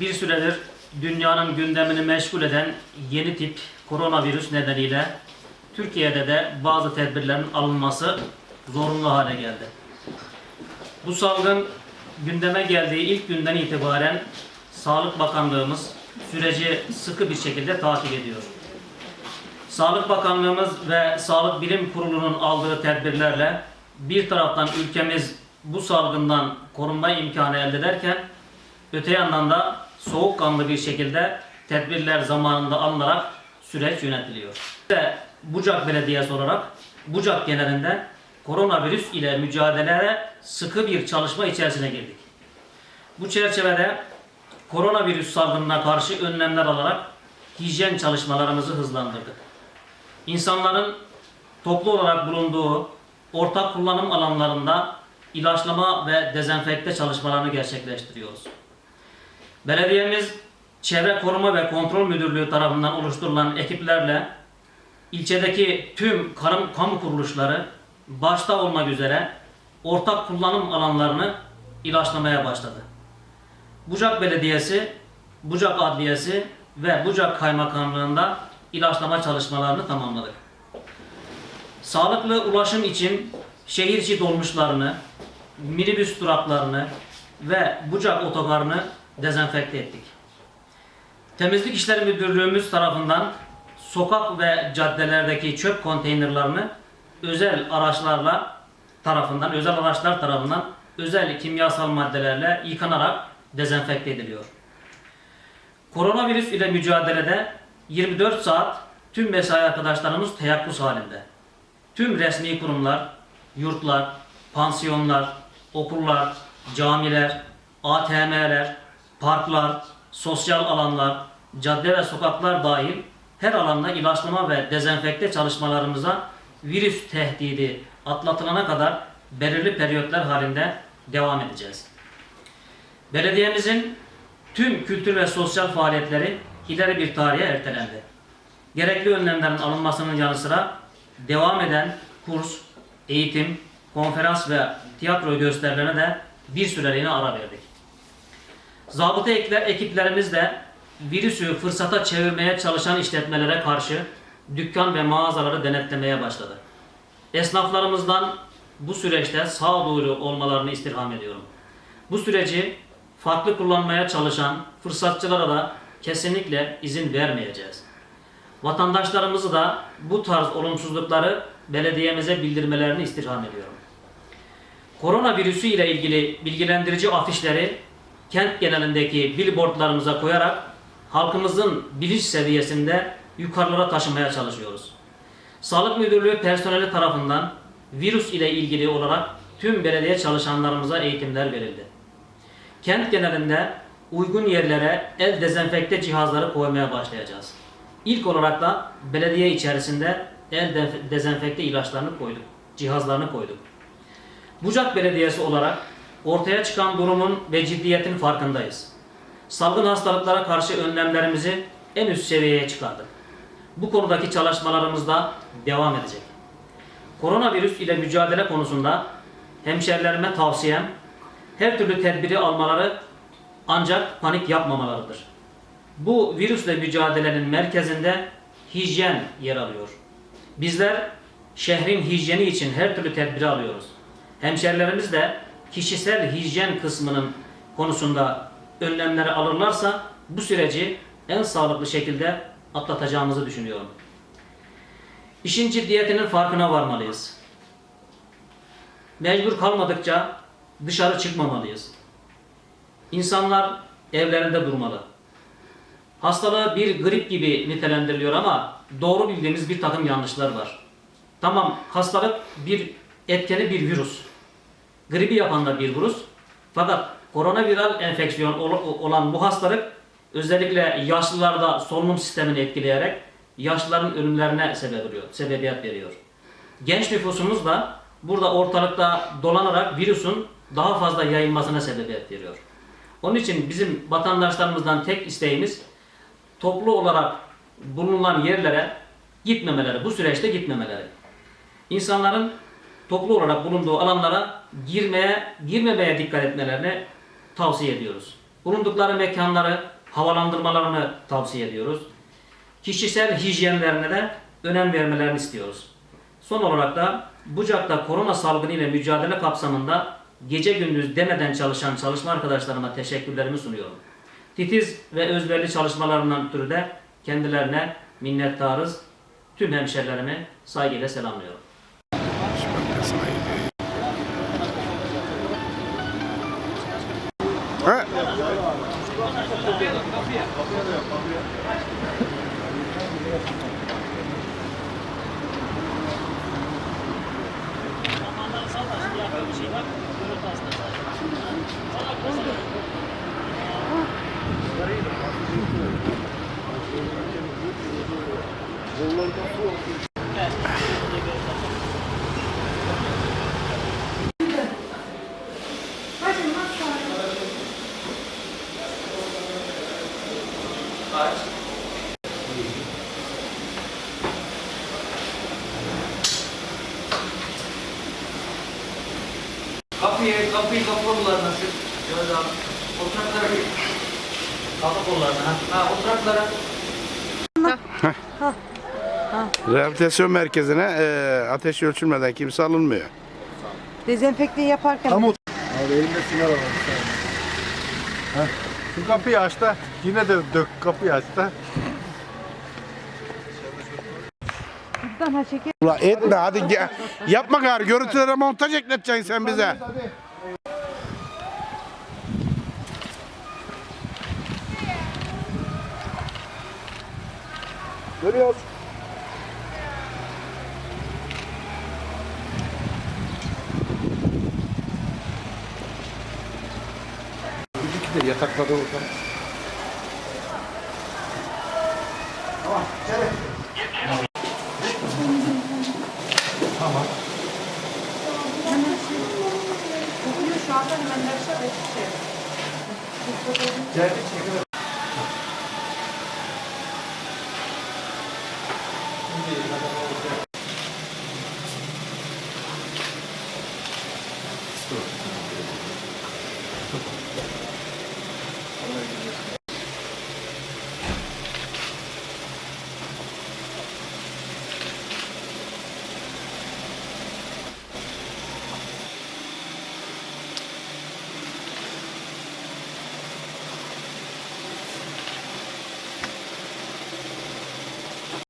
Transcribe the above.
Bir süredir dünyanın gündemini meşgul eden yeni tip koronavirüs nedeniyle Türkiye'de de bazı tedbirlerin alınması zorunlu hale geldi. Bu salgın gündeme geldiği ilk günden itibaren Sağlık Bakanlığımız süreci sıkı bir şekilde takip ediyor. Sağlık Bakanlığımız ve Sağlık Bilim Kurulu'nun aldığı tedbirlerle bir taraftan ülkemiz bu salgından korunma imkanı elde ederken öte yandan da soğukkanlı bir şekilde tedbirler zamanında alınarak süreç yönetiliyor. Ve Bucak Belediyesi olarak Bucak genelinde koronavirüs ile mücadeleye sıkı bir çalışma içerisine girdik. Bu çerçevede koronavirüs salgınına karşı önlemler alarak hijyen çalışmalarımızı hızlandırdık. İnsanların toplu olarak bulunduğu ortak kullanım alanlarında ilaçlama ve dezenfekte çalışmalarını gerçekleştiriyoruz. Belediyemiz Çevre Koruma ve Kontrol Müdürlüğü tarafından oluşturulan ekiplerle ilçedeki tüm kamu, kamu kuruluşları başta olmak üzere ortak kullanım alanlarını ilaçlamaya başladı. Bucak Belediyesi, Bucak Adliyesi ve Bucak Kaymakamlığı'nda ilaçlama çalışmalarını tamamladık. Sağlıklı ulaşım için şehir içi dolmuşlarını, minibüs duraklarını ve Bucak otogarını dezenfekte ettik. Temizlik İşleri Müdürlüğümüz tarafından sokak ve caddelerdeki çöp konteynerlerini özel araçlarla tarafından, özel araçlar tarafından özel kimyasal maddelerle yıkanarak dezenfekte ediliyor. Koronavirüs ile mücadelede 24 saat tüm mesai arkadaşlarımız teyakkuz halinde. Tüm resmi kurumlar, yurtlar, pansiyonlar, okullar, camiler, ATM'ler, parklar, sosyal alanlar, cadde ve sokaklar dahil her alanda ilaçlama ve dezenfekte çalışmalarımıza virüs tehdidi atlatılana kadar belirli periyotlar halinde devam edeceğiz. Belediyemizin tüm kültür ve sosyal faaliyetleri ileri bir tarihe ertelendi. Gerekli önlemlerin alınmasının yanı sıra devam eden kurs, eğitim, konferans ve tiyatro gösterilerine de bir süreliğine ara verdik. Zabıta ekipler, ekiplerimiz de virüsü fırsata çevirmeye çalışan işletmelere karşı dükkan ve mağazaları denetlemeye başladı. Esnaflarımızdan bu süreçte sağduyulu olmalarını istirham ediyorum. Bu süreci farklı kullanmaya çalışan fırsatçılara da kesinlikle izin vermeyeceğiz. Vatandaşlarımızı da bu tarz olumsuzlukları belediyemize bildirmelerini istirham ediyorum. Koronavirüsü ile ilgili bilgilendirici afişleri kent genelindeki billboardlarımıza koyarak halkımızın bilinç seviyesinde yukarılara taşımaya çalışıyoruz. Sağlık Müdürlüğü personeli tarafından virüs ile ilgili olarak tüm belediye çalışanlarımıza eğitimler verildi. Kent genelinde uygun yerlere el dezenfekte cihazları koymaya başlayacağız. İlk olarak da belediye içerisinde el de- dezenfekte ilaçlarını koyduk, cihazlarını koyduk. Bucak Belediyesi olarak ortaya çıkan durumun ve ciddiyetin farkındayız. Salgın hastalıklara karşı önlemlerimizi en üst seviyeye çıkardık. Bu konudaki çalışmalarımız da devam edecek. Koronavirüs ile mücadele konusunda hemşerilerime tavsiyem her türlü tedbiri almaları ancak panik yapmamalarıdır. Bu virüsle mücadelenin merkezinde hijyen yer alıyor. Bizler şehrin hijyeni için her türlü tedbiri alıyoruz. Hemşerilerimiz de kişisel hijyen kısmının konusunda önlemleri alırlarsa bu süreci en sağlıklı şekilde atlatacağımızı düşünüyorum. İşin ciddiyetinin farkına varmalıyız. Mecbur kalmadıkça dışarı çıkmamalıyız. İnsanlar evlerinde durmalı. Hastalığı bir grip gibi nitelendiriliyor ama doğru bildiğimiz bir takım yanlışlar var. Tamam hastalık bir etkeni bir virüs. Gribi yapan da bir virüs. Fakat koronaviral enfeksiyon ol- olan bu hastalık özellikle yaşlılarda solunum sistemini etkileyerek yaşlıların ölümlerine sebep oluyor, sebebiyet veriyor. Genç nüfusumuz da burada ortalıkta dolanarak virüsün daha fazla yayılmasına sebebiyet veriyor. Onun için bizim vatandaşlarımızdan tek isteğimiz toplu olarak bulunan yerlere gitmemeleri, bu süreçte gitmemeleri. İnsanların toplu olarak bulunduğu alanlara girmeye, girmemeye dikkat etmelerini tavsiye ediyoruz. Bulundukları mekanları havalandırmalarını tavsiye ediyoruz. Kişisel hijyenlerine de önem vermelerini istiyoruz. Son olarak da Bucak'ta korona salgını ile mücadele kapsamında gece gündüz demeden çalışan çalışma arkadaşlarıma teşekkürlerimi sunuyorum. Titiz ve özverili çalışmalarından ötürü de kendilerine minnettarız. Tüm hemşerilerimi saygıyla selamlıyorum. Ha? Kapıyı, kapıyı şu. Şöyle al. Oturaklara git. Kapı kollarına. Ha, ha oturaklara. Rehabilitasyon merkezine e, ateş ölçülmeden kimse alınmıyor. Dezenfekte yaparken Abi elimde sigara var. Şu kapıyı aç da yine de dök kapıyı aç da. Buradan ha şeker Ula etme hadi gel. Yapma gari görüntülere montaj ekleteceksin sen bize. Görüyoruz. Bizimki de yataklarda ortam. Tamam. Kokuyor şu anda hemen derse ve çiçeğe. Geldi çekiyor.